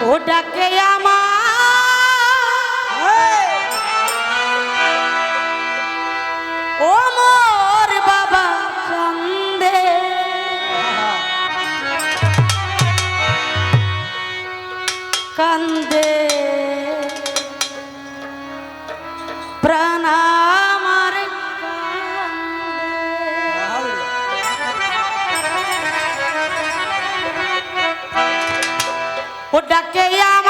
ওটাকে আমার ও মোর বাবা চন্দে। কান্দে। প্রাণা ও ডাকে আমার